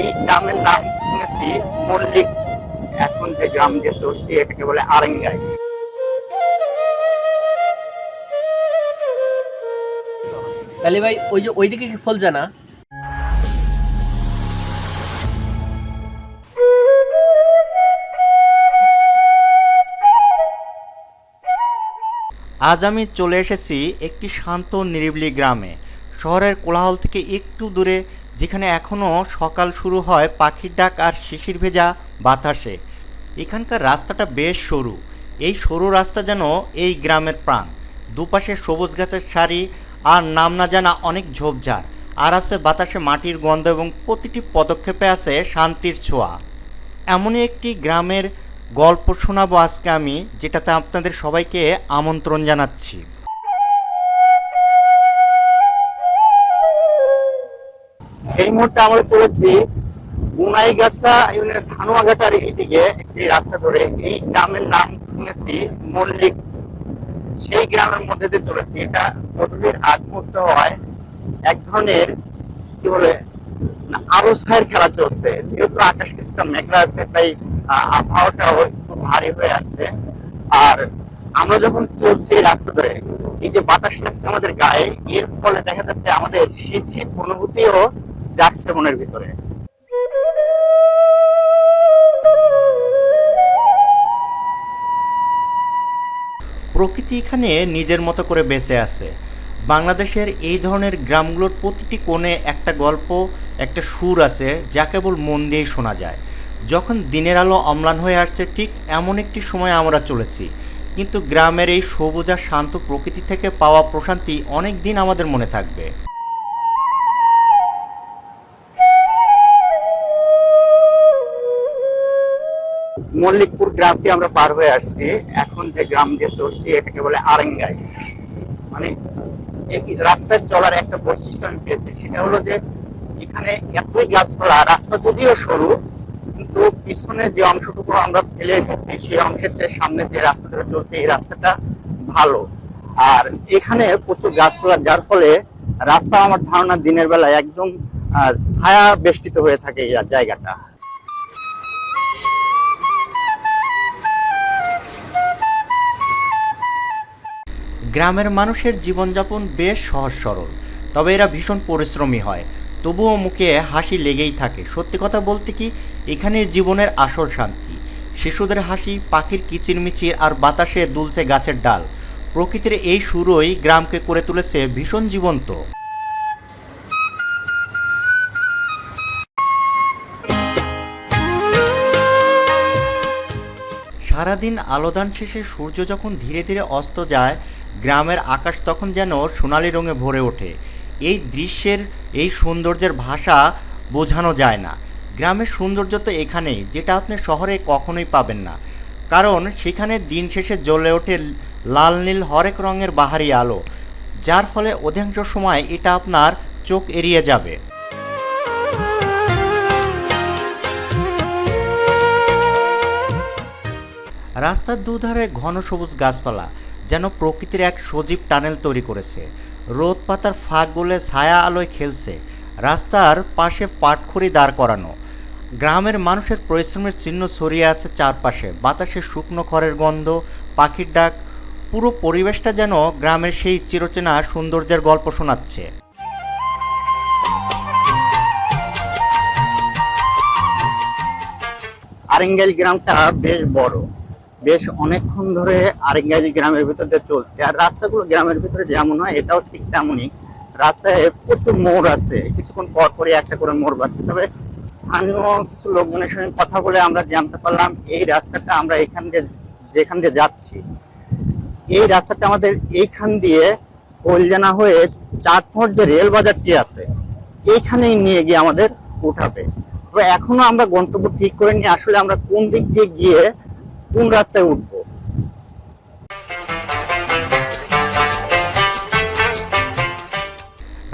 এই গ্রামের নাম শুনেছি মল্লিক। এখন যে গ্রাম দিয়ে চলছি এটাকে বলে আরেঙ্গাই। তাহলে ভাই ওই যে ওইদিকে কি ফলছে না? আজ আমি চলে এসেছি একটি শান্ত নিরিবিলি গ্রামে। শহরের কোলাহল থেকে একটু দূরে যেখানে এখনও সকাল শুরু হয় পাখির ডাক আর শিশির ভেজা বাতাসে। এখানকার রাস্তাটা বেশ সরু। এই সরু রাস্তা যেন এই গ্রামের প্রাণ। দুপাশে সবুজ গাছের সারি আর নাম না জানা অনেক ঝোপঝাড়। আর আছে বাতাসে মাটির গন্ধ এবং প্রতিটি পদক্ষেপে আছে শান্তির ছোঁয়া। এমনই একটি গ্রামের গল্প শোনাবো আজকে আমি, যেটাতে আপনাদের সবাইকে আমন্ত্রণ জানাচ্ছি। এই মুহূর্তে আমরা চলেছি গুনাইগাছা ইউনিয়নের ধানুয়াঘাটার এইদিকে একটি রাস্তা ধরে। এই গ্রামের নাম শুনেছি মল্লিক। সেই গ্রামের মধ্যে দিয়ে চলেছি এটা। গধূলির আগ মুহূর্ত হয় এক ধরনের, কি বলে আলো ছায়ের খেলা চলছে। যেহেতু আকাশ কিছুটা মেঘলা আছে, তাই আবহাওয়াটাও একটু ভারী হয়ে আছে। আর আমরা যখন চলছি রাস্তা ধরে, এই যে বাতাস লাগছে আমাদের গায়ে, এর ফলে দেখা যাচ্ছে আমাদের শীত শীত অনুভূতিও জাগছে মনের ভিতরে। প্রকৃতি এখানে নিজের মতো করে বেঁচে আছে। বাংলাদেশের এই ধরনের গ্রামগুলোর প্রতিটি কোণে একটা গল্প, একটা সুর আছে যা কেবল মন দিয়েই শোনা যায়। যখন দিনের আলো অম্লান হয়ে আসছে, ঠিক এমন একটি সময় আমরা চলেছি। কিন্তু গ্রামের এই সবুজ শান্ত প্রকৃতি থেকে পাওয়া প্রশান্তি অনেক দিন আমাদের মনে থাকবে। মল্লিকপুর গ্রামটি আমরা পার হয়ে আসছি। এখন যে গ্রাম দিয়ে চলছি, এটাকে বলে আরেঙ্গাই। মানে এই রাস্তায় চলার একটা বৈশিষ্ট্য আমি পেয়েছি, সেটা হলো যে এখানে এতই গাছপালা, রাস্তা যদিও সরু, কিন্তু পিছনে যে অংশটুকু আমরা ফেলে এসেছি, সেই অংশের চেয়ে সামনে যে রাস্তা ধরে চলছে, এই রাস্তাটা ভালো। আর এখানে প্রচুর গাছপালা, যার ফলে রাস্তা আমার ধারণা দিনের বেলায় একদম ছায়া বেষ্টিত হয়ে থাকে এই জায়গাটা। গ্রামের মানুষের জীবনযাপন বেশ সহজ সরল, তবে এরা ভীষণ পরিশ্রমী হয়। তবুও মুখে হাসি লেগেই থাকে। সত্যি কথা বলতে কি, এখানে জীবনের আসল শান্তি। শিশুদের হাসি, পাখির কিচিরমিচির আর বাতাসে দুলছে গাছের ডাল। প্রকৃতির এই সুরই গ্রামকে করে তুলেছে ভীষণ জীবন্ত। সারাদিন আলোদান শেষে সূর্য যখন ধীরে ধীরে অস্ত যায় গ্রামের আকাশ তখন যেন সোনালি রঙে ভরে ওঠে। এই দৃশ্যের, এই সৌন্দর্যের ভাষা বোঝানো যায় না। গ্রামের সৌন্দর্য তো এখানেই, যেটা আপনি শহরে কখনোই পাবেন না। কারণ সেখানে দিন শেষে জ্বলে ওঠে লাল নীল হরেক রঙের বাহারি আলো, যার ফলে অধিকাংশ সময় এটা আপনার চোখ এড়িয়ে যাবে। রাস্তার দুধারে ঘন সবুজ গাছপালা যেন প্রকৃতির এক সজীব টানেল তৈরি করেছে। রোদ পাতার ফাঁক গলে ছায়া আলোয় খেলছে। রাস্তার পাশে পাটখড়ি দাঁড় করানো। গ্রামের মানুষের পরিশ্রমের চিহ্ন ছড়িয়ে আছে চারপাশে। বাতাসে শুকনো খড়ের গন্ধ, পাখির ডাক, পুরো পরিবেশটা যেন গ্রামের সেই চিরচেনা সৌন্দর্যের গল্প শোনাচ্ছে। আরেঙ্গাইল গ্রামটা বেশ বড়। বেশ অনেকক্ষণ ধরে আরেঙ্গাইল গ্রামের ভিতর চলছে। আর রাস্তাগুলো গ্রামের ভিতরে যেমন হয়, এটাও ঠিক তেমনই। রাস্তায় প্রচুর মোড় আছে। কিছুক্ষণ পর পরই একটা করে মোড় পাচ্ছে তবে স্থানীয় কিছু লোকজনের সঙ্গে কথা বলে আমরা জানতে পারলাম, এই রাস্তাটা আমরা এখান দিয়ে, যেখান দিয়ে যাচ্ছি। এই রাস্তাটা আমাদের এইখান দিয়ে হলজানা হয়ে চাটমোহর যে রেল বাজারটি আছে, এইখানেই নিয়ে গিয়ে আমাদের উঠাবে। তবে এখনও আমরা গন্তব্য ঠিক করে নিয়ে আসলে আমরা কোন দিক দিয়ে গিয়ে কোন রাস্তায় উঠবো?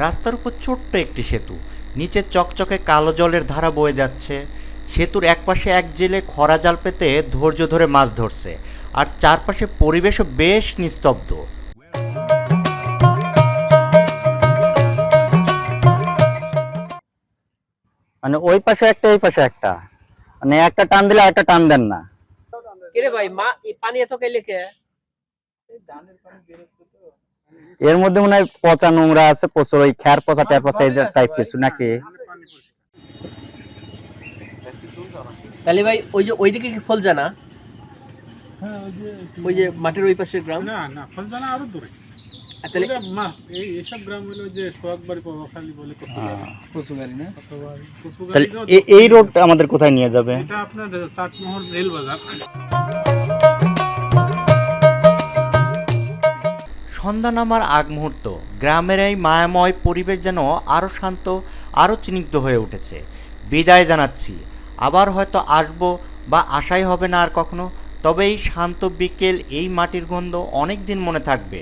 রাস্তার উপর ছোট্ট একটি সেতু। নিচে চকচকে কালো জলের ধারা বয়ে যাচ্ছে। সেতুর একপাশে এক জেলে খরা জাল পেতে ধৈর্য ধরে মাছ ধরছে। আর চারপাশে পরিবেশও বেশ নিস্তব্ধ। মানে ওই পাশে একটা এই পাশে একটা। মানে একটা টান দিলে একটা টান দেন না। কিরে ভাই মা পানি এত কেলে কে? এর মধ্যে মনে হয় পচা নোংরা আছে প্রচুর ওই খ্যার পচা ট্যার পচা এই টাইপ কিছু নাকি? তাহলে ভাই ওই যে ওইদিকে কি ফল জানা হ্যাঁ ওই যে ওই যে মাটির ওই পাশের গ্রাম? না না ফলজানা আরও দূরে। তাহলে মা এই এসব গ্রাম হলো যে সোহাগবাড়ি পবাখালি বলে কচুগাড়ি না? তাহলে এই রোড আমাদের কোথায় নিয়ে যাবে? এটা আপনার চাটমোহর রেল বাজার সন্ধ্যা নামার আগ মুহূর্ত গ্রামের এই মায়াময় পরিবেশ যেন আরও শান্ত আরও চিনিগ্ধ হয়ে উঠেছে। বিদায় জানাচ্ছি। আবার হয়তো আসব বা আশাই হবে না আর কখনো তবে এই শান্ত বিকেল এই মাটির গন্ধ অনেক দিন মনে থাকবে।